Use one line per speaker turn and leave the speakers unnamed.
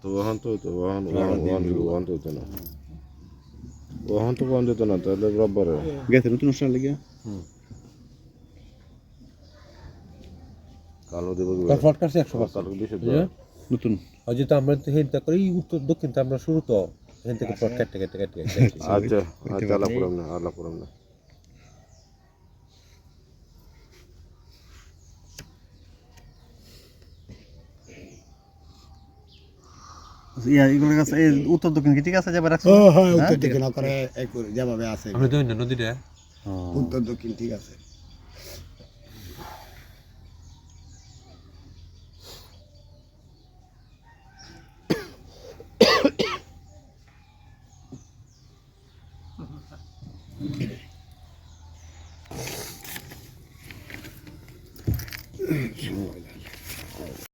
তো
ওখান তো তো ওখান ওখান ওখান ওখান তো হতো না। ওখান তো না তাহলে রব্বারে।
গেছে নতুন অনুষ্ঠান লেগে?
কালো দেবো
ফটকাছে একশো
কালো দিছে
নতুন।
আর যেহেতু আমরা তো হেনটা করি উত্তর দক্ষিণ তো আমরা শুরু তো। হেন থেকে কাটতে
আচ্ছা আচ্ছা। আল্লাহ না আল্লাহ না
ইয়া এগুলো কাছে উত্তর দক্ষিণ কি ঠিক আছে? যাবে রাখছো?
হয় উত্তর দিকে করে এই করে যেভাবে আছে।
আমরা দৈন্য নদীটা?
উত্তর দক্ষিণ ঠিক আছে।